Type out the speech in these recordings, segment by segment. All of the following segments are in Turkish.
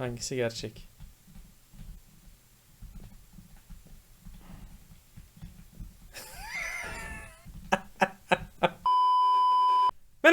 Hangisi gerçek?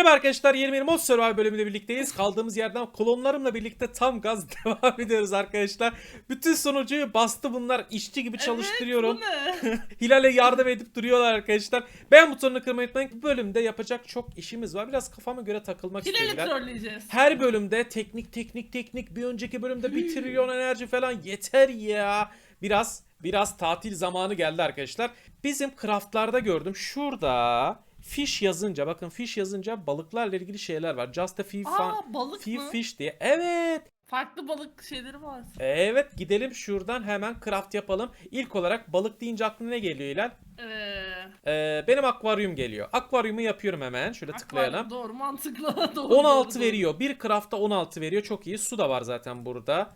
Merhaba arkadaşlar yeni bir Mod Survival bölümünde birlikteyiz. Kaldığımız yerden klonlarımla birlikte tam gaz devam ediyoruz arkadaşlar. Bütün sonucu bastı bunlar işçi gibi çalıştırıyorum. Evet? Hilal'e yardım edip duruyorlar arkadaşlar. Ben butonunu kırmayı unutmayın. Bu bölümde yapacak çok işimiz var. Biraz kafama göre takılmak Hilal'i trolleyeceğiz. Her bölümde teknik teknik teknik bir önceki bölümde bir trilyon enerji falan yeter ya. Biraz biraz tatil zamanı geldi arkadaşlar. Bizim craftlarda gördüm. Şurada fish yazınca bakın fish yazınca balıklarla ilgili şeyler var. Just a few, fun, Aa balık few mı? fish diye. Evet. Farklı balık şeyleri var. Evet gidelim şuradan hemen craft yapalım. İlk olarak balık deyince aklına ne geliyor Hilal? Ee, Ee, benim akvaryum geliyor. Akvaryumu yapıyorum hemen. Şöyle tıklayalım. akvaryum, Doğru mantıklı. doğru, 16 doğru, veriyor. Bir craft'ta 16 veriyor. Çok iyi. Su da var zaten burada.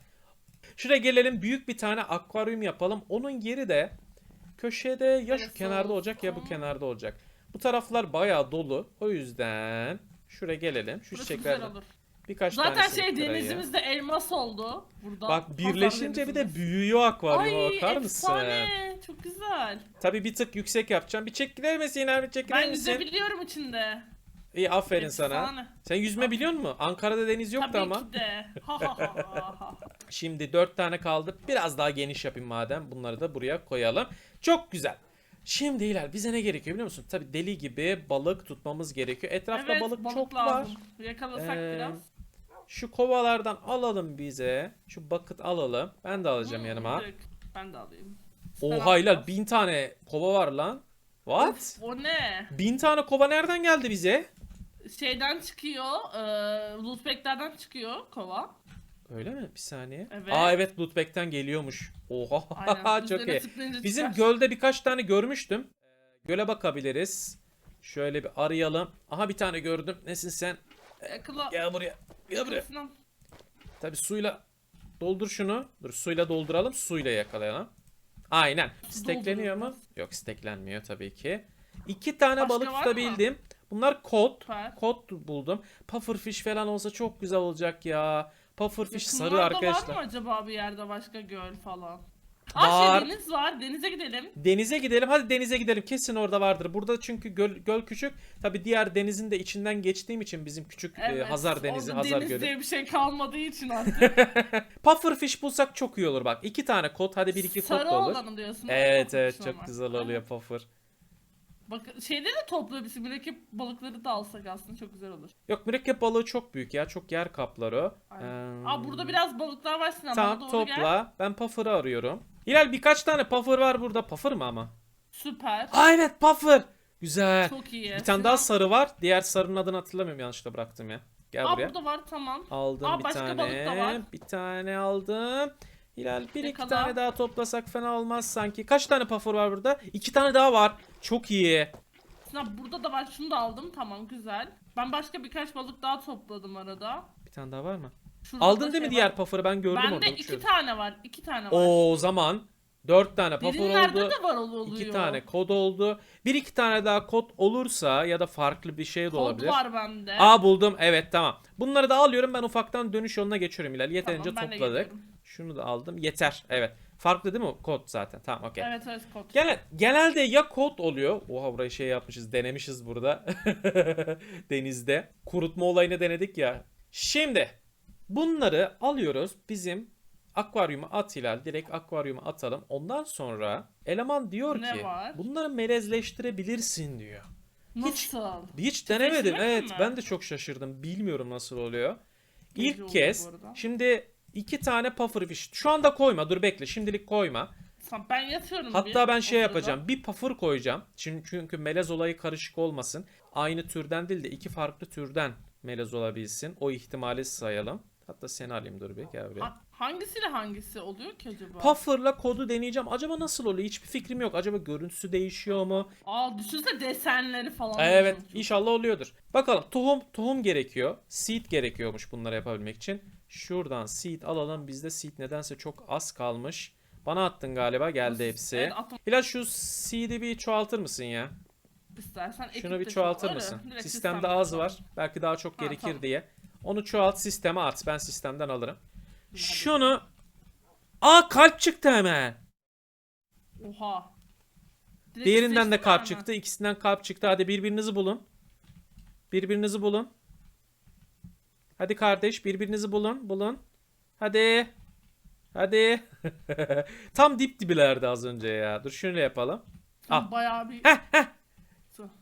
Şuraya gelelim. Büyük bir tane akvaryum yapalım. Onun yeri de köşede ya şu Neresi kenarda olacak ya bu kenarda olacak. Bu taraflar bayağı dolu. O yüzden şuraya gelelim. Şu Burası çiçeklerden güzel olur. birkaç Zaten tanesini şey kırayım. denizimizde elmas oldu. Burada. Bak birleşince bir de büyüyor akvaryuma Ay bakar mısın? efsane. Çok güzel. Tabii bir tık yüksek yapacağım. Bir çek gider misin abi? Çek gider Ben misin? yüzebiliyorum içinde. İyi aferin sana. Efsane. Sen yüzme biliyor musun? Ankara'da deniz yoktu Tabii ama. ki de. Ha ha ha ha. Şimdi 4 tane kaldı. Biraz daha geniş yapayım madem. Bunları da buraya koyalım. Çok güzel. Şimdi Hilal bize ne gerekiyor biliyor musun? Tabii deli gibi balık tutmamız gerekiyor. Etrafta evet, balık, balık çok lazım. var. Yakalasak Ee, biraz. Şu kovalardan alalım bize. Şu bucket alalım. Ben de alacağım Hmm, yanıma. direkt Ben de alayım. Oha Hilal bin tane kova var lan. What? Of, o ne? Bin tane kova nereden geldi bize? Şeyden çıkıyor. E, lootback'lerden çıkıyor kova. Öyle mi? Bir saniye. Evet. Aa evet lootback'ten geliyormuş. Oha Aynen. çok üzerine iyi. tıklayınca Bizim çıkar. gölde birkaç tane görmüştüm. Ee, Göle bakabiliriz. Şöyle bir arayalım. Aha bir tane gördüm. Nesin sen? Yakala. Gel buraya. Gel buraya. Sinan. Tabi suyla doldur şunu. Dur suyla dolduralım. Suyla yakalayalım. Aynen. Stekleniyor mu? Yok steklenmiyor tabii ki. İki tane Başka balık var mı? tutabildim. Bunlar kod. Süper. Kod buldum. Pufferfish falan olsa çok güzel olacak ya. Pufferfish sarı Yakınlarda arkadaşlar. var mı acaba bir yerde başka göl falan? Var. Aa şey deniz var. Denize gidelim. Denize gidelim. Hadi denize gidelim. Kesin orada vardır. Burada çünkü göl, göl küçük. Tabi diğer denizin de içinden geçtiğim için bizim küçük e, Evet. Hazar Denizi, orada Hazar deniz Gölü. diye bir şey kalmadığı için artık. Pufferfish bulsak çok iyi olur bak. İki tane kod. Hadi bir iki kod Sarı da olur. olanı diyorsun. Evet evet çok ama. güzel oluyor puffer. Bak şeyde de topluyor bizim mürekkep balıkları da alsak aslında çok güzel olur. Yok mürekkep balığı çok büyük ya. Çok yer kaplar o. Aynen. Ee, Aa burada biraz balıklar var Sinan. Tamam bana doğru topla. Gel. Ben puffer'ı arıyorum. Hilal birkaç tane puffer var burada. Puffer mı ama? Süper. Aa evet puffer. Güzel. Çok iyi. Bir tane daha Sinan- sarı var. Diğer sarının adını hatırlamıyorum yanlışlıkla bıraktım ya. Gel Aa buraya. burada var tamam. Aldım Aa, bir başka tane. balık da var. Bir tane aldım. Hilal bir iki tane daha toplasak fena olmaz sanki. Kaç tane puffer var burada? İki tane daha var. Çok iyi. Sinan burada da var. Şunu da aldım. Tamam güzel. Ben başka birkaç balık daha topladım arada. Bir tane daha var mı? Şurada Aldın değil mi şey diğer var. puffer'ı? Ben gördüm orada Bende iki uçuyordu. tane var. iki tane var. O zaman dört tane puffer Derinlerde oldu. de var oluyor. İki tane kod oldu. Bir iki tane daha kod olursa ya da farklı bir şey de Kod olabilir. var bende. Aa buldum. Evet tamam. Bunları da alıyorum. Ben ufaktan dönüş yoluna geçiyorum Hilal. Yeterince Tamam, topladık. Şunu da aldım. Yeter. Evet. Farklı değil mi kod zaten? Tamam okey. Evet evet kod. Genel, genelde ya kod oluyor. Oha burayı şey yapmışız. Denemişiz burada. Denizde. Kurutma olayını denedik ya. Şimdi bunları alıyoruz. Bizim akvaryuma at Hilal. Direkt akvaryuma atalım. Ondan sonra eleman diyor Ne ki var? bunları melezleştirebilirsin diyor. Nasıl? Hiç denemedim. Evet mi? ben de çok şaşırdım. Bilmiyorum nasıl oluyor. İlk kez şimdi iki tane pufferfish. Şu anda koyma. Dur bekle. Şimdilik koyma. Tamam, Ben yatıyorum Hatta bir ben şey yapacağım. Bir puffer koyacağım. Çünkü, çünkü melez olayı karışık olmasın. Aynı türden değil de iki farklı türden melez olabilsin. O ihtimali sayalım. Hatta seni alayım dur bir gel buraya. Ha- hangisiyle hangisi oluyor ki acaba? Puffer'la kodu deneyeceğim. Acaba nasıl oluyor? Hiçbir fikrim yok. Acaba görüntüsü değişiyor mu? Aa düşünsene desenleri falan. Evet, inşallah oluyordur. Bakalım tohum tohum gerekiyor. Seed gerekiyormuş bunları yapabilmek için. Şuradan seed alalım. Bizde seed nedense çok az kalmış. Bana attın galiba. Geldi hepsi. Evet, Hilal şu seed'i bir çoğaltır mısın ya? istersen. Şunu bir çoğaltır çoğalır. mısın? Direkt Sistemde az var. Belki daha çok Ha, gerekir tamam. diye. Onu çoğalt sisteme at. Ben sistemden alırım. Şunu. Aa kalp çıktı hemen. Oha. Direkt Diğerinden de kalp mi? çıktı. İkisinden kalp çıktı. Hadi birbirinizi bulun. Birbirinizi bulun. Hadi kardeş birbirinizi bulun. Bulun. Hadi. Hadi. Tam dip dibilerdi az önce ya. Dur şöyle yapalım. Al. Bayağı bir... Heh heh.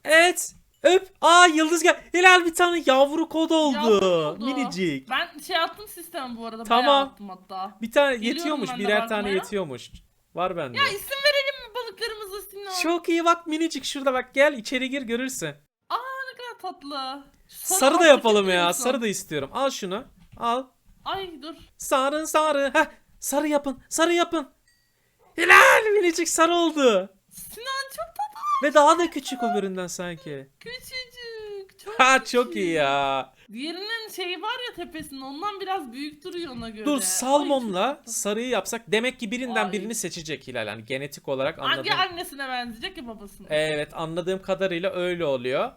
Evet. Öp. Aa yıldız gel. Hilal bir tane yavru kod oldu. Yavru oldu. Minicik. Ben şey attım sisteme bu arada. Tamam. Bayağı attım hatta. Bir tane Geliyorum yetiyormuş. Birer tane bakmaya. yetiyormuş. Var bende. Ya isim verelim mi balıklarımıza Sinan? Çok iyi bak minicik şurada bak gel içeri gir görürsün. Ne kadar tatlı. Sarı da yapalım ya. Sarı da istiyorum. Al şunu. Al. Ay dur. Sarı sarı. Heh. Sarı yapın. Sarı yapın. Hilal minicik sarı oldu. Sinan çok tatlı. Ve daha da küçük öbüründen sanki. Küçücük. Çok Ha küçük. çok iyi ya. Diğerinin şeyi var ya tepesinde ondan biraz büyük duruyor ona göre. Dur salmonla sarıyı yapsak demek ki birinden Ay. birini seçecek Hilal. Yani genetik olarak Hangi anladığım. annesine benzeyecek ya babasına? Evet anladığım kadarıyla öyle oluyor.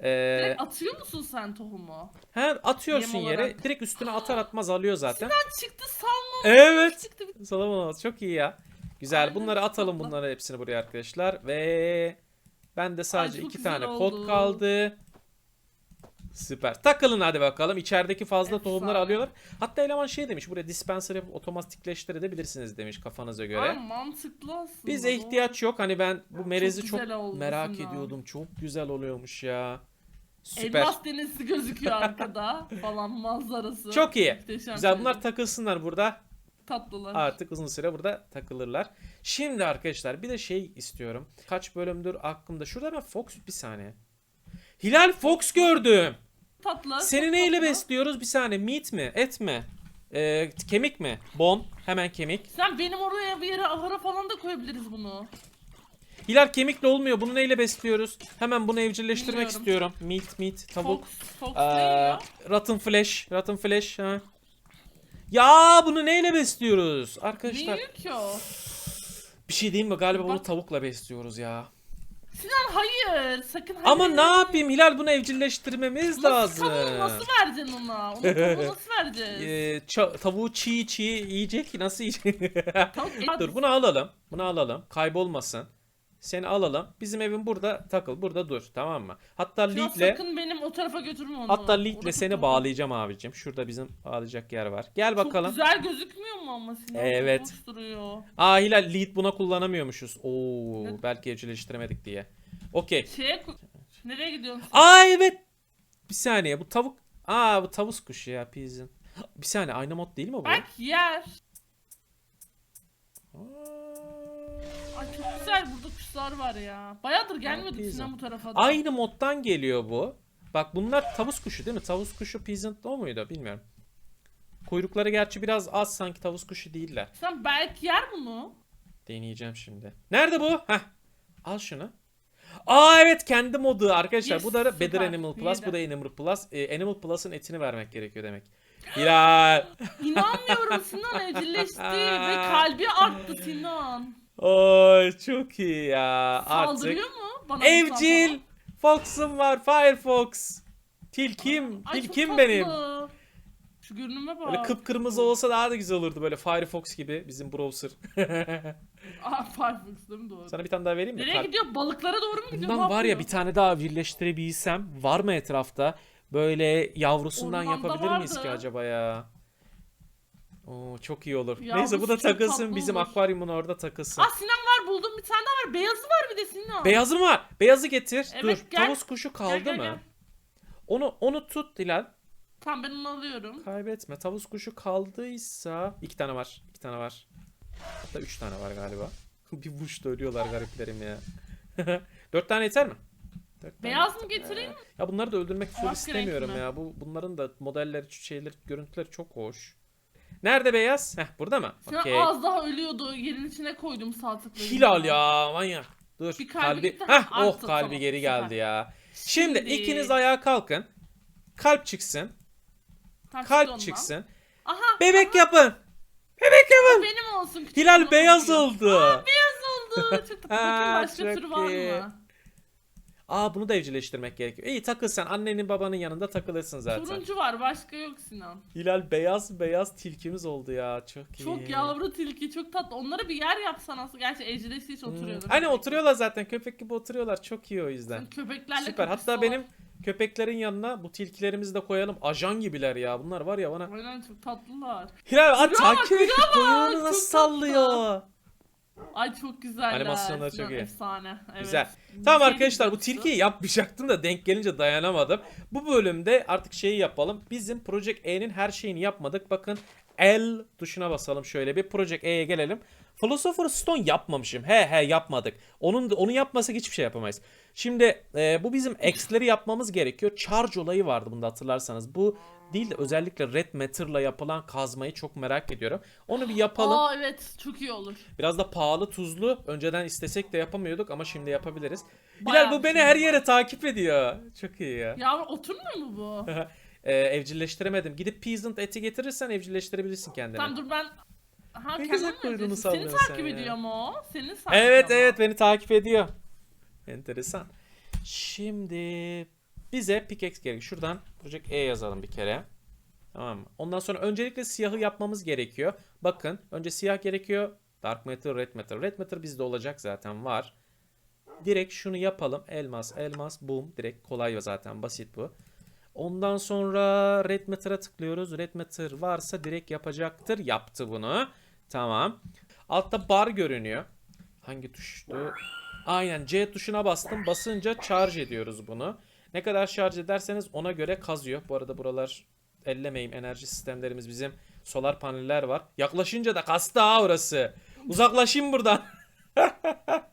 Ee, Direkt atıyor musun sen tohumu? he, atıyorsun Yem yere. olarak. Direkt üstüne atar atmaz alıyor zaten. Çıktı salmon. Evet. Çıktı. Salomon olmaz. Çok iyi ya. Güzel. Aynen, Bunları çok atalım tatlı. bunları hepsini buraya arkadaşlar. Ve ben de sadece çok iki güzel tane oldu. kod kaldı. Süper. Takılın hadi bakalım. İçerideki fazla Efsane. tohumları alıyorlar. Hatta eleman şey demiş. Buraya dispenser yapıp otomatikleştirebilirsiniz demiş kafanıza göre. Ay, mantıklı aslında. Bize ihtiyaç yok. Hani ben bu melezi çok, güzel oldu merak ediyordum. Çok güzel oluyormuş ya. Süper. Elmas denizi gözüküyor arkada falan manzarası. Çok iyi. Muhteşem Güzel. Bunlar şeyler. takılsınlar burada. tatlılar. Artık uzun süre burada takılırlar. Şimdi arkadaşlar bir de şey istiyorum. Kaç bölümdür aklımda. Şurada ben Fox bir saniye. Hilal Fox gördüm. Tatlı. Seni çok neyle tatlı. besliyoruz? Bir saniye. Meat mi? Et mi? Ee, kemik mi? Bon. Hemen kemik. Sen benim oraya bir yere ahıra falan da koyabiliriz bunu. Hilal kemikle olmuyor. Bunu neyle besliyoruz? Hemen bunu evcilleştirmek Bilmiyorum. istiyorum. Meat, meat, tavuk. Fox, Fox Ee, ne ya? rotten flesh. Rotten flesh. Ha. Ya bunu neyle besliyoruz? Arkadaşlar Büyük ki o. bir şey diyeyim mi? Galiba bunu Bak. tavukla besliyoruz ya. Sinan hayır. Sakın hayır. Ama ne yapayım Hilal bunu evcilleştirmemiz lazım. tavuğu nasıl vereceksin ona? Onu tavuğu nasıl vereceğiz? Ee, ça- tavuğu çiğ çiğ yiyecek ki nasıl yiyecek? Tavuk dur bunu alalım. Bunu alalım. Kaybolmasın. Seni alalım. Bizim evin burada takıl. Burada dur. Tamam mı? Hatta Lead'le sakın benim o tarafa götürme onu. hatta Lead'le Orası seni tavuk. bağlayacağım abicim. Şurada bizim bağlayacak yer var. Gel bakalım. Çok güzel gözükmüyor mu ama Sinan? Çok Evet. hoş duruyor. Aa Hilal Lead buna kullanamıyormuz. Oo Ne? belki evcilleştiremedik diye. Okey. Şeye ko- Nereye gidiyorsun? Aa evet. Bir saniye bu tavuk. Aa bu tavus kuşu ya pigeon. Bir saniye aynı mod değil mi bu? Bak yer. Aa. Ay çok güzel burada kuşlar var ya. Bayağıdır gelmiyorduk pizza. Sinan bu tarafa da. Aynı moddan geliyor bu. Bak bunlar tavus kuşu değil mi? Tavus kuşu peasant o muydu bilmiyorum. Kuyrukları gerçi biraz az sanki tavus kuşu değiller. Sen belki yer bunu. Deneyeceğim şimdi. Nerede bu? Heh. Al şunu. Aa evet kendi modu arkadaşlar. Yes, bu da Better süper. Animal Plus. Bu da. Animal Plus. Ee, Animal Plus'ın etini vermek gerekiyor demek. Hilal. İnanmıyorum Sinan evcilleşti ve kalbi arttı Sinan. Oy çok iyi ya. Artık Saldırıyor mu? Bana evcil Fox'um var. Firefox. Tilkim. Ay, çok Tilkim tatlı. benim. Şu görünüme bak. Böyle kıpkırmızı olsa daha da güzel olurdu böyle Firefox gibi bizim browser. Aa Firefox değil mi doğru? Sana bir tane daha vereyim mi? Nereye Kalp- gidiyor? Balıklara doğru mu gidiyor? Bundan Ne var ya yapıyor? bir tane daha birleştirebilsem var mı etrafta? Böyle yavrusundan Ormanda yapabilir miyiz ki acaba ya? Oo çok iyi olur. Yavrusu Neyse bu da takılsın bizim olur. akvaryumun orada takılsın. Aa Sinan var buldum bir tane daha var. Beyazı var bir de Sinan. Beyazı var? Beyazı getir. Evet, Dur. gel. Tavus kuşu kaldı Gel, gel, mı? gel. Onu onu tut Dilal. Tamam ben onu alıyorum. Kaybetme. Tavus kuşu kaldıysa iki tane var. iki tane var. Hatta üç tane var galiba. bir vuşta ölüyorlar gariplerim ya. Dört tane yeter mi? Dört tane Beyaz mı getireyim? Ya bunları da öldürmek Farklı istemiyorum ya. Bu bunların da modeller, şeyler, görüntüleri çok hoş. Nerede beyaz? Heh burada mı? Okey. az daha ölüyordu. Yerin içine koydum sağ tıklayınca. Hilal ya manyak. Dur Bir kalbi kalbi. gitti. Heh Arttı, oh kalbi tamam, geri süper. geldi ya. Şimdi, Şimdi- ikiniz ayağa kalkın. Kalp çıksın. Tamam, Kalp ondan. çıksın. Aha. Bebek yapın. Bebek yapın. Benim olsun. küçük Hilal beyaz bakıyor. oldu. Beyaz oldu. Çok. Bakayım başka çok tür var iyi. mı? Aa bunu da evcilleştirmek gerekiyor. İyi takıl sen annenin babanın yanında takılırsın zaten. Turuncu var başka yok Sinan. Hilal beyaz beyaz tilkimiz oldu ya çok iyi. Çok yavru tilki çok tatlı. Onlara bir yer yapsan aslında. Gerçi evcilesi hiç oturuyordu. Hmm. Hani oturuyorlar zaten köpek gibi oturuyorlar çok iyi o yüzden. Köpeklerle Süper. Hatta benim köpeklerin yanına bu tilkilerimizi de koyalım. Ajan gibiler ya. Bunlar var ya bana. Aynen çok tatlılar. Hilal at takip et. Nasıl sallıyor. Ay çok güzeller. Animasyonları çok iyi. Efsane. Evet. Güzel. Tamam arkadaşlar bu güzel. tilkiyi yapmayacaktım da denk gelince dayanamadım. Bu bölümde artık şeyi yapalım. Bizim Project E'nin her şeyini yapmadık. Bakın L tuşuna basalım şöyle bir. Project E'ye gelelim. Philosopher Stone yapmamışım. He he yapmadık. Onun onu yapmasak hiçbir şey yapamayız. Şimdi e, bu bizim X'leri yapmamız gerekiyor. Charge olayı vardı bunda hatırlarsanız. Bu değil de özellikle Red Matter'la yapılan kazmayı çok merak ediyorum. Onu bir yapalım. Aa evet çok iyi olur. Biraz da pahalı tuzlu. Önceden istesek de yapamıyorduk ama şimdi yapabiliriz. Bayağı Bilal bu beni şey her yere takip ediyor. Çok iyi ya. Ya oturmuyor mu bu? Ee, evcilleştiremedim. Gidip peasant eti getirirsen evcilleştirebilirsin kendini. tamam dur ben... Ha, Ne güzel kuyruğunu edeceksin? Seni sallıyorsun takip sen ya. ediyor mu o? Seni takip evet ediyor evet beni takip ediyor. Enteresan. Şimdi bize pickaxe gerek. Şuradan Project E yazalım bir kere. Tamam mı? Ondan sonra öncelikle siyahı yapmamız gerekiyor. Bakın önce siyah gerekiyor. Dark matter, red matter. Red matter bizde olacak zaten var. Direkt şunu yapalım. Elmas, elmas, boom. Direkt kolay zaten basit bu. Ondan sonra red matter'a tıklıyoruz. Red matter varsa direkt yapacaktır. Yaptı bunu. Tamam. Altta bar görünüyor. Hangi tuştu? Aynen C tuşuna bastım. Basınca charge ediyoruz bunu. Ne kadar şarj ederseniz ona göre kazıyor. Bu arada buralar ellemeyim. Enerji sistemlerimiz bizim solar paneller var. Yaklaşınca da kastı ha orası. Uzaklaşayım buradan.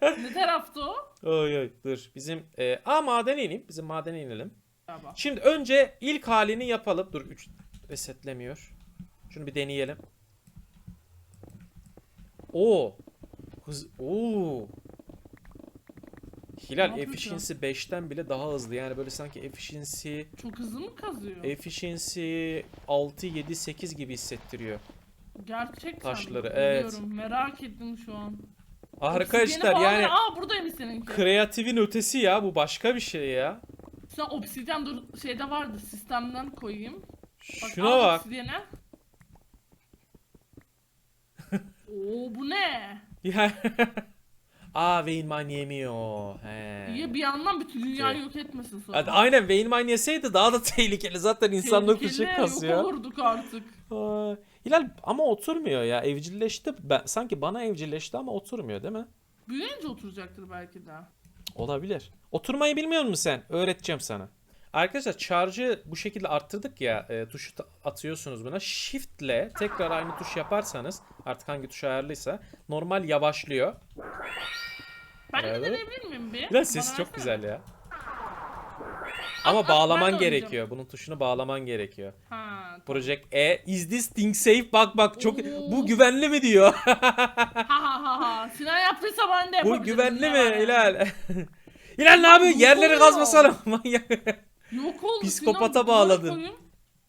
Ne tarafta o? Oy oy dur. Bizim e, a madene ineyim. Bizim madene inelim. Galiba. Şimdi önce ilk halini yapalım. Dur 3 resetlemiyor. Şunu bir deneyelim. Oo. Hız Oo. Hilal Ne yapıyor efficiency 5'ten bile daha hızlı. Yani böyle sanki efficiency Çok hızlı mı kazıyor? efficiency 6 7 8 gibi hissettiriyor. Gerçekten Taşları, mi? evet. Biliyorum, Merak ettim şu an. Arkadaşlar Obsidiyeni falan yani ver. Aa buradaymış seninki. kreatifin ötesi ya bu başka bir şey ya. Sen obsidyen dur şeyde vardı sistemden koyayım. Şuna al bak. obsidyene. Oo bu ne? Ya. Aa Wayne Mine yemiyor. He. İyi bir yandan bütün dünyayı yok etmesin sonra. Hadi aynen Wayne Mine yeseydi daha da tehlikeli. Zaten insanlık Tehlikeli, ışık kasıyor. Yok olurduk artık. Aa, Hilal ama oturmuyor ya. Evcilleşti. Ben, sanki bana evcilleşti ama oturmuyor değil mi? Büyüyünce oturacaktır belki de. Olabilir. Oturmayı bilmiyor musun sen? Öğreteceğim sana. Arkadaşlar charge'ı bu şekilde arttırdık ya. E, tuşu atıyorsunuz buna. Shift ile tekrar aynı tuş yaparsanız artık hangi tuş ayarlıysa normal yavaşlıyor. Ben de deneyebilir miyim bir? Hilal sesi Bana çok versene. güzel ya. Ama at, bağlaman gerekiyor. Bunun tuşunu bağlaman gerekiyor. Ha, Project E is this thing safe? Bak bak çok Oo. bu güvenli mi diyor. ha ha ha ha. Sinan yaptıysa ben de bu güvenli mi yani? Hilal? Hilal ne yapıyorsun? Yerleri kazmasana. Manyak. Yok oldu Psikopata Sinan, bağladın. koyayım.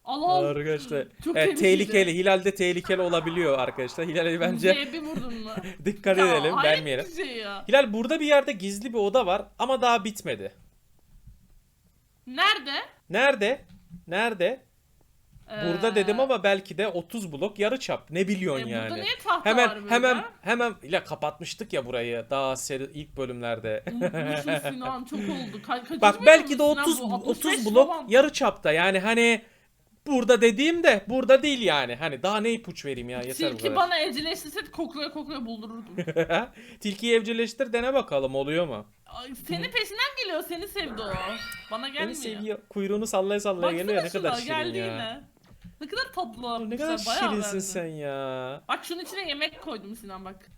Allah arkadaşlar. Çok Evet, tehlikeli. Hilal'de tehlikeli olabiliyor arkadaşlar. Hilal'e bence bir vurdun mu? dikkat Ya, edelim, vermeyelim. şey ya. Hilal burada bir yerde gizli bir oda var ama daha bitmedi. Nerede? Nerede? Nerede? Burada Ee, dedim ama belki de 30 blok yarı çap. Ne biliyorsun e, yani? Burada niye tahta Hemen var böyle? hemen hemen ile kapatmıştık ya burayı daha seri ilk bölümlerde. Unutmuşum Sinan çok oldu. Ka- kaçıncı Bak belki de bölüm Sinan 30 bu? 30 65 blok falan. yarı çapta. Yani hani burada dediğim de burada değil yani. Hani daha ne ipuç vereyim ya yeter bu Tilki kadar. bana evcilleştirse koklaya koklaya buldururdum. Tilkiyi evcilleştir dene bakalım oluyor mu? Ay, Senin peşinden geliyor seni sevdi o. Bana gelmiyor. Beni seviyor. Kuyruğunu sallaya sallaya Baksana geliyor ya ne şuna, kadar şirin geldi ya. yine. Ne kadar tatlı. Ne kadar Güzel, bayağı şirinsin verdin. sen ya. Bak şunun içine yemek koydum Sinan bak.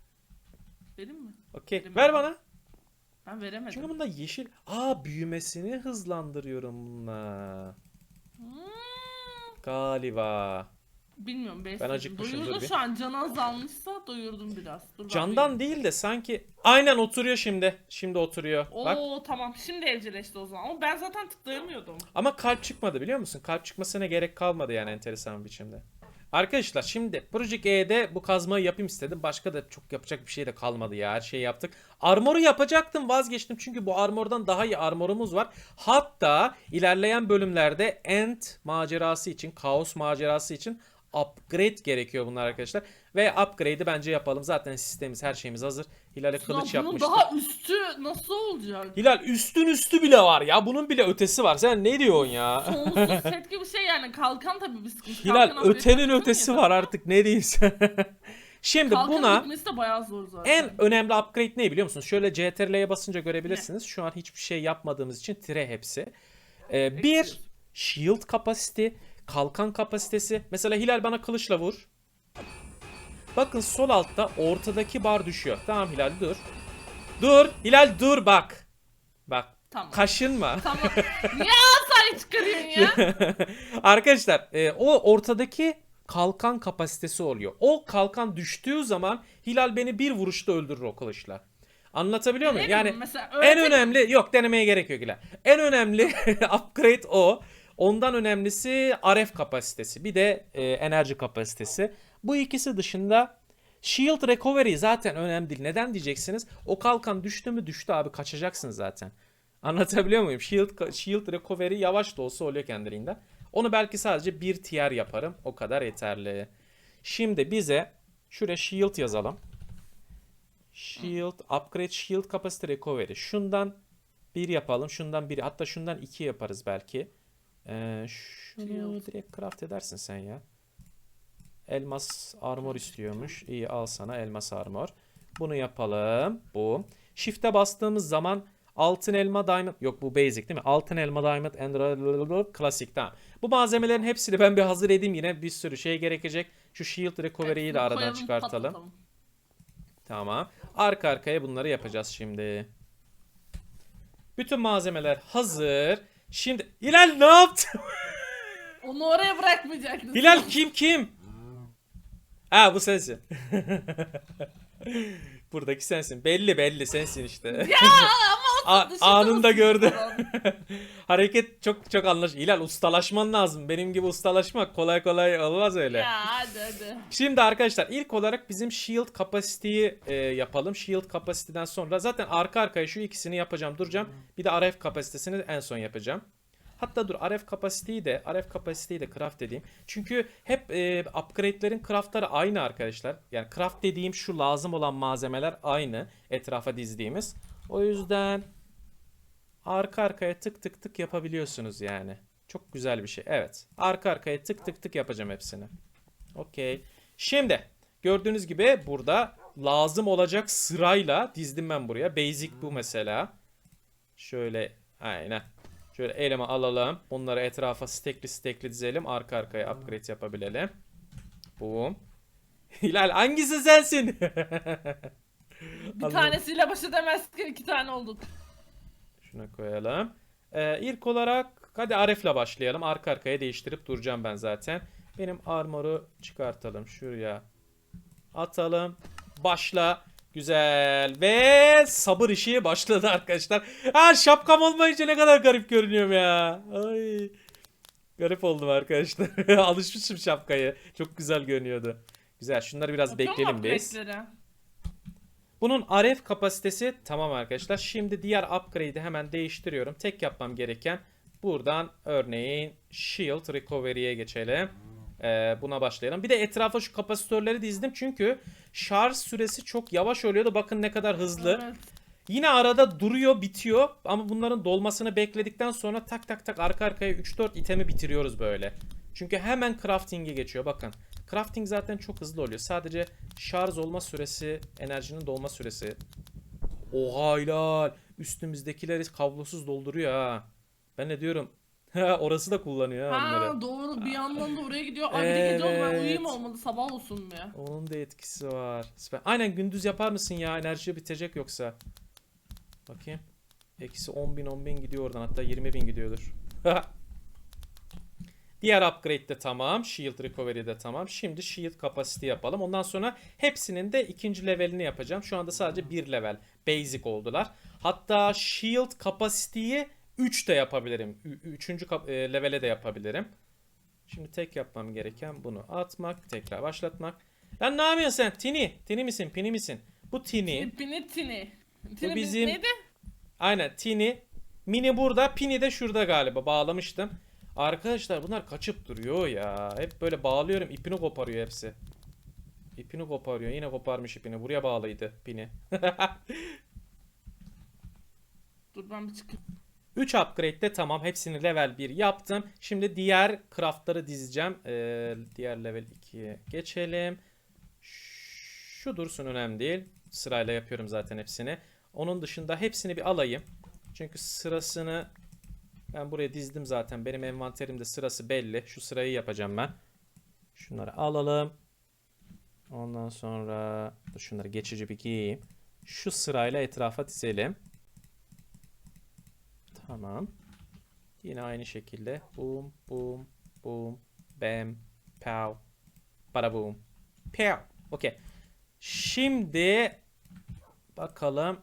Vereyim mi? Okey ver bana. Ben veremedim. Çünkü bunda yeşil. Aa büyümesini hızlandırıyorum bununla. Hmm, Galiba. Bilmiyorum besledim. acıkmışım, dur Doyurdum bir. şu an canı azalmışsa doyurdum biraz. Dur ben Candan değil de sanki aynen oturuyor şimdi. Şimdi oturuyor. Oo Bak. tamam şimdi evcilleşti o zaman. Ama ben zaten tıklayamıyordum. Ama kalp çıkmadı biliyor musun? Kalp çıkmasına gerek kalmadı yani enteresan bir biçimde. Arkadaşlar şimdi Project E'de bu kazmayı yapayım istedim. Başka da çok yapacak bir şey de kalmadı ya. Her şeyi yaptık. Armoru yapacaktım vazgeçtim. Çünkü bu armordan daha iyi armorumuz var. Hatta ilerleyen bölümlerde End macerası için, Kaos macerası için upgrade gerekiyor bunlar arkadaşlar. Ve upgrade'i bence yapalım. Zaten sistemimiz her şeyimiz hazır. Hilal'e Ya kılıç bunun yapmıştık. daha üstü nasıl olacak? Hilal üstün üstü bile var ya. Bunun bile ötesi var. Sen ne diyorsun ya? Sonsuz set gibi bir şey yani. Kalkan tabii. Hilal Kalkan upgrade ötenin ötesi ya. var artık ne diyeyim sen. Şimdi Kalkan buna bitmesi de bayağı zor zaten. en önemli upgrade ne biliyor musunuz? Şöyle CTRL'ye basınca görebilirsiniz. Şu an hiçbir şey yapmadığımız için tire hepsi. Ee, bir shield kapasite, kalkan kapasitesi. Mesela Hilal bana kılıçla vur. Bakın sol altta ortadaki bar düşüyor. Tamam Hilal dur. Dur Hilal dur bak. Bak Tamam. kaşınma. Tamam. Niye asayı çıkarıyorsun ya? Arkadaşlar e, o ortadaki kalkan kapasitesi oluyor. O kalkan düştüğü zaman Hilal beni bir vuruşta öldürür o kılıçla. Anlatabiliyor muyum? Yani? Mesela en önemli yok denemeye gerek yok Hilal. En önemli upgrade o. Ondan önemlisi RF kapasitesi. Bir de e, enerji kapasitesi. Bu ikisi dışında Shield Recovery zaten önemli değil. Neden diyeceksiniz? O kalkan düştü mü düştü abi kaçacaksın zaten. Anlatabiliyor muyum? Shield, Shield Recovery yavaş da olsa oluyor kendiliğinden. Onu belki sadece bir tier yaparım. O kadar yeterli. Şimdi bize şuraya Shield yazalım. Shield, Upgrade Shield Capacity Recovery. Şundan bir yapalım. Şundan bir. Hatta şundan iki yaparız belki. Ee, şunu Shield. direkt craft edersin sen ya. Elmas armor istiyormuş. İyi al sana elmas armor. Bunu yapalım. Bu. Shift'e bastığımız zaman altın elma diamond yok bu basic değil mi? Altın elma diamond and klasik tamam. Bu malzemelerin hepsini ben bir hazır edeyim yine bir sürü şey gerekecek. Şu shield recovery'yi de aradan koyalım, çıkartalım. patlatalım. Tamam. Arka arkaya bunları yapacağız şimdi. Bütün malzemeler hazır. Şimdi Hilal ne yaptı? Onu oraya bırakmayacaktın. Hilal kim kim? Ha bu sensin. Buradaki sensin. Belli belli sensin işte. Ya ama A- anında gördü. Hareket çok çok anlaş. Hilal ustalaşman lazım. Benim gibi ustalaşmak kolay kolay olmaz öyle. ya hadi hadi. Şimdi arkadaşlar ilk olarak bizim shield kapasiteyi e, yapalım. Shield kapasiteden sonra zaten arka arkaya şu ikisini yapacağım. Duracağım. Bir de RF kapasitesini en son yapacağım. Hatta dur RF kapasiteyi de RF kapasiteyi de craft edeyim. Çünkü hep e, upgrade'lerin craftları aynı arkadaşlar. Yani craft dediğim şu lazım olan malzemeler aynı etrafa dizdiğimiz. O yüzden arka arkaya tık tık tık yapabiliyorsunuz yani. Çok güzel bir şey. Evet. Arka arkaya tık tık tık yapacağım hepsini. Okey. Şimdi gördüğünüz gibi burada lazım olacak sırayla dizdim ben buraya. Basic bu mesela. Şöyle aynen. Şöyle elime alalım. Bunları etrafa stekli stekli dizelim. Arka arkaya upgrade yapabilelim. Boom. Hilal hangisi sensin? Bir tanesiyle baş edemezken iki tane olduk. Şuna koyalım. Ee, ilk olarak hadi RF'le başlayalım. Arka arkaya değiştirip duracağım ben zaten. Benim armoru çıkartalım şuraya. Atalım. Başla. Güzel. Ve sabır işi başladı arkadaşlar. Ha şapkam olmayınca ne kadar garip görünüyorum ya. Ay. Garip oldum arkadaşlar. Alışmışım şapkayı. Çok güzel görünüyordu. Güzel. Şunları biraz mu bekleyelim biz. Bunun RF kapasitesi tamam arkadaşlar. Şimdi diğer upgrade'i hemen değiştiriyorum. Tek yapmam gereken buradan örneğin Shield Recovery'ye geçelim. Ee, buna başlayalım. Bir de etrafa şu kapasitörleri dizdim çünkü şarj süresi çok yavaş oluyordu. Bakın ne kadar hızlı. Evet. Yine arada duruyor, bitiyor ama bunların dolmasını bekledikten sonra tak tak tak arka arkaya 3-4 itemi bitiriyoruz böyle. Çünkü hemen crafting'e geçiyor bakın. Crafting zaten çok hızlı oluyor. Sadece şarj olma süresi, enerjinin dolma süresi. Oha hilal. Üstümüzdekileri kablosuz dolduruyor ha. Ben ne diyorum? Orası da kullanıyor ha onları. Ha doğru bir yandan da oraya gidiyor. Bir de gece oldu ben Evet. uyuyayım olmalı sabah olsun be. Onun da etkisi var. Süper. Aynen gündüz yapar mısın ya? Enerji bitecek yoksa. Bakayım. Eksi 10 bin 10 bin gidiyor oradan. Hatta 20 bin gidiyordur. Diğer upgrade de tamam. Shield Recovery de tamam. Şimdi Shield Capacity yapalım. Ondan sonra hepsinin de ikinci levelini yapacağım. Şu anda sadece bir level. Basic oldular. Hatta Shield Capacity'yi 3 de yapabilirim. Ü- Üçüncü kap- e, levele de yapabilirim. Şimdi tek yapmam gereken bunu atmak, tekrar başlatmak. Lan ne yapıyorsun sen? Tini. Tini misin? Pini misin? Bu Tini. Pini tini. Tini bizim- neydi? Aynen Tini. Mini burada, Pini de şurada galiba. Bağlamıştım. Arkadaşlar bunlar kaçıp duruyor ya. Hep böyle bağlıyorum. ipini koparıyor hepsi. İpini koparıyor. Yine koparmış ipini. Buraya bağlıydı Pini. Dur ben bir çıkayım. 3 upgrade de tamam. Hepsini level 1 yaptım. Şimdi diğer craftları dizeceğim. Ee, diğer level 2'ye geçelim. Şu dursun önemli değil. Sırayla yapıyorum zaten hepsini. Onun dışında hepsini bir alayım. Çünkü sırasını ben buraya dizdim zaten. Benim envanterimde sırası belli. Şu sırayı yapacağım ben. Şunları alalım. Ondan sonra dur şunları geçici bir giyeyim. Şu sırayla etrafa dizelim. Tamam. Yine aynı şekilde. Boom, boom, boom, bam, pow, bada boom, pow. Okey. Şimdi bakalım.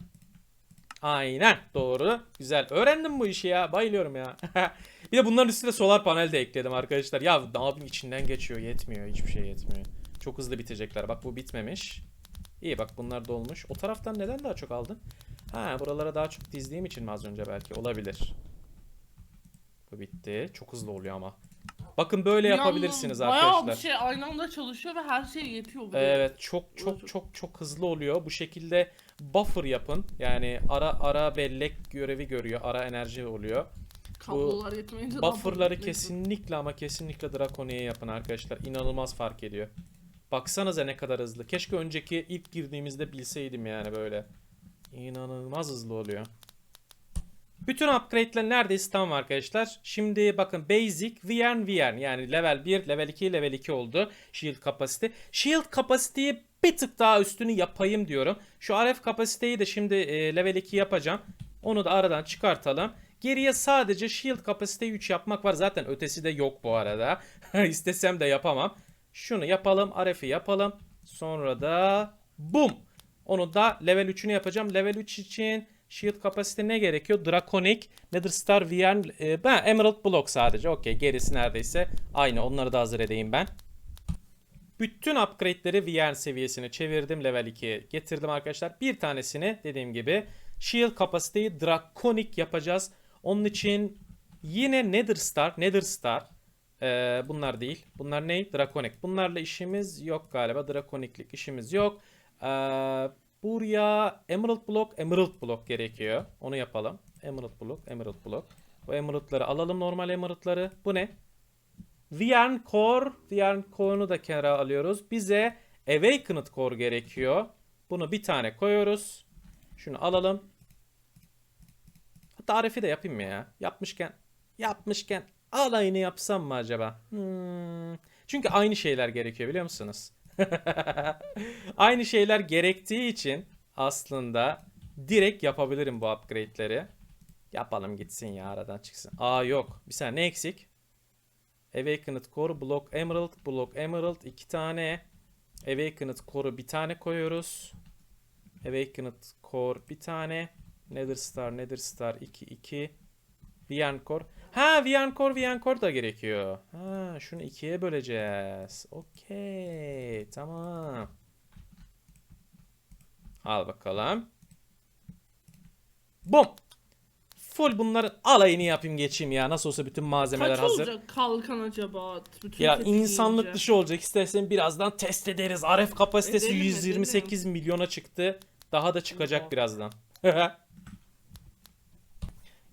Aynen doğru. Güzel. Öğrendim bu işi ya. Bayılıyorum ya. bir de bunların üstüne solar panel de ekledim arkadaşlar. Ya ne yapayım içinden geçiyor. Yetmiyor. Hiçbir şey yetmiyor. Çok hızlı bitecekler. Bak bu bitmemiş. İyi bak bunlar dolmuş. O taraftan neden daha çok aldın? Ha buralara daha çok dizdiğim için mi az önce belki? Olabilir. Bu bitti. Çok hızlı oluyor ama. Bakın böyle Bir anda yapabilirsiniz Bayağı arkadaşlar. bir şey aynı anda çalışıyor ve her şey yetiyor buraya. Evet çok çok çok çok hızlı oluyor. Bu şekilde buffer yapın. Yani ara ara bellek görevi görüyor. Ara enerji oluyor. Kablolar yetmeyince daha Buffer'ları kesinlikle ama kesinlikle Draconia'ya yapın arkadaşlar. İnanılmaz fark ediyor. Baksanıza ne kadar hızlı. Keşke önceki ilk girdiğimizde bilseydim yani böyle. İnanılmaz hızlı oluyor. Bütün upgrade'ler neredeyse tamam arkadaşlar. Şimdi bakın basic, VN, VN yani level 1, level 2, level 2 oldu. Shield kapasite. Shield kapasiteyi bir tık daha üstünü yapayım diyorum. Şu RF kapasiteyi de şimdi e, level 2 yapacağım. Onu da aradan çıkartalım. Geriye sadece shield kapasiteyi 3 yapmak var. Zaten ötesi de yok bu arada. İstesem de yapamam. Şunu yapalım. RF'i yapalım. Sonra da boom. Onu da level 3'ünü yapacağım. Level 3 için shield kapasite ne gerekiyor? Draconic, Nether Star, VR, e, ben Emerald Block sadece. Okey gerisi neredeyse aynı. Onları da hazır edeyim ben. Bütün upgrade'leri VR seviyesine çevirdim. Level 2'ye getirdim arkadaşlar. Bir tanesini dediğim gibi shield kapasiteyi Draconic yapacağız. Onun için yine Nether Star, Nether Star. Ee, bunlar değil. Bunlar ne? Draconic. Bunlarla işimiz yok galiba. Draconic'lik işimiz yok. Ee, buraya Emerald Block, Emerald Block gerekiyor. Onu yapalım. Emerald Block, Emerald Block. Bu Emerald'ları alalım normal Emerald'ları. Bu ne? Vian Core, Vian Core'unu da kenara alıyoruz. Bize Awakened Core gerekiyor. Bunu bir tane koyuyoruz. Şunu alalım. Tarifi de yapayım ya? Yapmışken, yapmışken alayını yapsam mı acaba? Hmm. Çünkü aynı şeyler gerekiyor biliyor musunuz? aynı şeyler gerektiği için aslında direkt yapabilirim bu upgrade'leri. Yapalım gitsin ya aradan çıksın. Aa yok. Bir saniye ne eksik? Awakened Core, Block Emerald, Block Emerald iki tane. Awakened Core'u bir tane koyuyoruz. Awakened Core bir tane. Nether Star, Nether Star 2 2. Vian Core. Ha Vian Core, Vian Core da gerekiyor. Ha şunu ikiye böleceğiz. Okey. Tamam. Al bakalım. Bum. Full bunların alayını yapayım geçeyim ya. Nasıl olsa bütün malzemeler Kaç hazır. olacak kalkan acaba? Bütün Ya insanlık dışı olacak. İstersen birazdan test ederiz. RF kapasitesi Edelim, 128 milyona çıktı. Daha da çıkacak birazdan.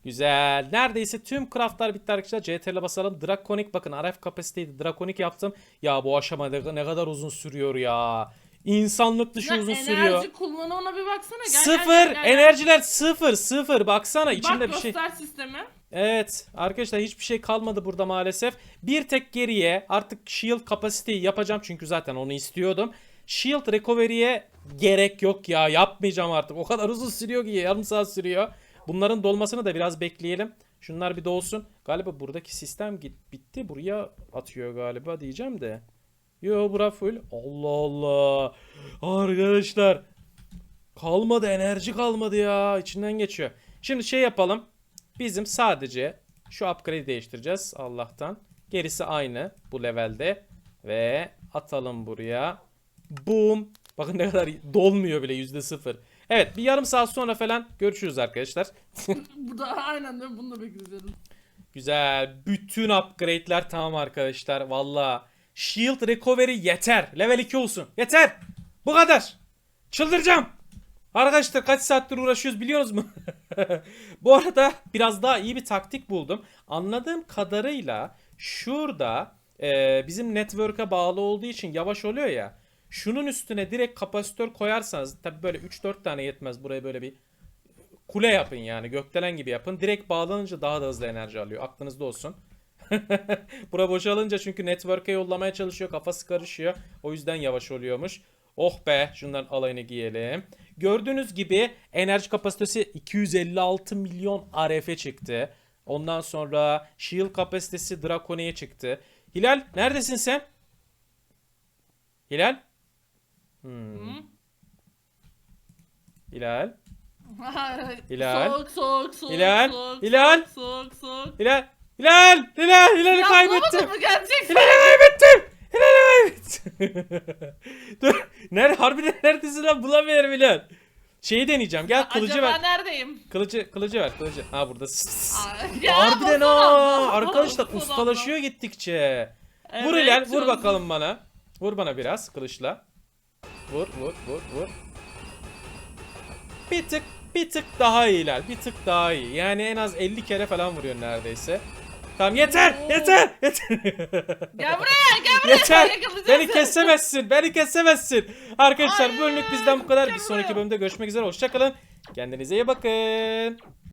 Güzel. Neredeyse tüm craftlar bitti arkadaşlar. CTRL'e basalım. Draconic bakın RF kapasiteyi Draconic yaptım. Ya bu aşamada ne kadar uzun sürüyor ya. İnsanlık dışı Ya uzun enerji sürüyor. kullanımına bir baksana. Gel, Sıfır. gel, gel, gel. Enerjiler sıfır. Sıfır. Baksana içinde Bak bir şey. göster sistemi. Evet arkadaşlar hiçbir şey kalmadı burada maalesef. Bir tek geriye artık shield kapasiteyi yapacağım çünkü zaten onu istiyordum. Shield recovery'e gerek yok ya yapmayacağım artık. O kadar uzun sürüyor ki yarım saat sürüyor. Bunların dolmasını da biraz bekleyelim. Şunlar bir dolsun. Galiba buradaki sistem git bitti. Buraya atıyor galiba diyeceğim de. Yo bura full. Allah Allah. Arkadaşlar. Kalmadı enerji kalmadı ya. İçinden geçiyor. Şimdi şey yapalım. Bizim sadece şu upgrade'i değiştireceğiz Allah'tan. Gerisi aynı bu levelde. Ve atalım buraya. Boom. Bakın ne kadar dolmuyor bile yüzde sıfır. Evet bir yarım saat sonra falan görüşürüz arkadaşlar. Bu da aynen mi? Bunu da bekleyeceğim. Güzel. Bütün upgrade'ler tamam arkadaşlar. Valla. Shield recovery yeter. Level 2 olsun. Yeter. Bu kadar. Çıldıracağım. Arkadaşlar kaç saattir uğraşıyoruz biliyoruz mu? Bu arada biraz daha iyi bir taktik buldum. Anladığım kadarıyla şurada e, bizim network'a bağlı olduğu için yavaş oluyor ya. Şunun üstüne direkt kapasitör koyarsanız tabi böyle 3-4 tane yetmez. Buraya böyle bir kule yapın yani gökdelen gibi yapın. Direkt bağlanınca daha da hızlı enerji alıyor. Aklınızda olsun. Bura boşalınca çünkü network'e yollamaya çalışıyor. Kafası karışıyor. O yüzden yavaş oluyormuş. Oh be şundan alayını giyelim. Gördüğünüz gibi enerji kapasitesi 256 milyon RF çıktı. Ondan sonra shield kapasitesi Dracone'ye çıktı. Hilal neredesin sen? Hilal? Hmm. Hı? Hilal? Hilal. Soğuk soğuk soğuk Hilal. soğuk Hilal. soğuk soğuk. Hilal? Hilal! Hilal! Hilal'i kaybettim. Hilal'i kaybettim. Hilal'i kaybettim. Dur. Nerede? Harbiden neredesin lan? Bulamıyorum Hilal. Şeyi deneyeceğim. Gel kılıcı Acaba ver. neredeyim? Kılıcı kılıcı ver. Kılıcı. Ha buradasın. Aa, ya, Harbiden abla. Arkadaşlar ustalaşıyor gittikçe. abla. Vur Evet, Hilal. Vur bakalım bana. Vur bana biraz kılıçla. Vur vur vur vur. Bir tık bir tık daha iyi Hilal. Bir tık daha iyi. Yani en az 50 kere falan vuruyor neredeyse. Tamam yeter yeter yeter. Gel buraya gel buraya. Yeter. Beni kesemezsin. Beni kesemezsin. Arkadaşlar bu Hayır, bölümlük bizden bu kadar. Bir sonraki bölümde görüşmek üzere. Hoşçakalın. Kendinize iyi bakın.